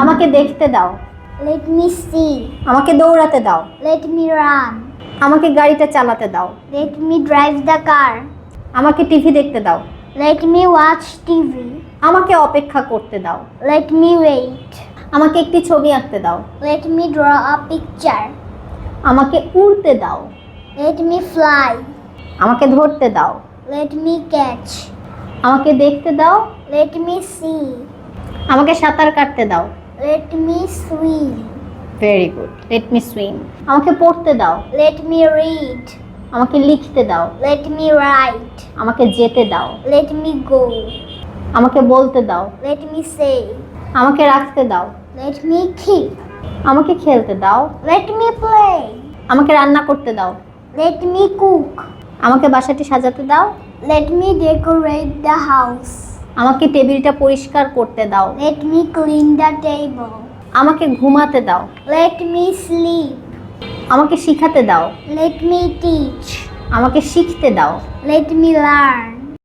আমাকে দেখতে দাও। লেট মি সি আমাকে দৌড়াতে দাও। লেট মি রান আমাকে গাড়িটা চালাতে দাও। Let me drive the car আমাকে টিভি দেখতে দাও। লেট মি ওয়াচ টিভি আমাকে অপেক্ষা করতে দাও। লেট মি ওয়েট আমাকে একটি ছবি আঁকতে দাও। Let me draw a picture আমাকে উড়তে দাও। লেট মি ফ্লাই আমাকে ধরতে দাও। লেট মি ক্যাচ আমাকে দেখতে দাও। লেট মি সি আমাকে সাঁতার কাটতে দাও। Let me swim. Very good let me swim আমাকে পড়তে দাও Let me read. আমাকে লিখতে দাও Let me write. আমাকে যেতে দাও Let me go. আমাকে বলতে দাও Let me say. আমাকে রাখতে দাও Let me keep. আমাকে খেলতে দাও Let me play. আমাকে রান্না করতে দাও Let me cook. আমাকে বাসাটি সাজাতে দাও Let me decorate the house. আমাকে টেবিলটা পরিষ্কার করতে দাও। Let me clean the table আমাকে ঘুমাতে দাও। লেট মি স্লিপ আমাকে শেখাতে দাও। লেট মি টিচ আমাকে শিখতে দাও। Let me learn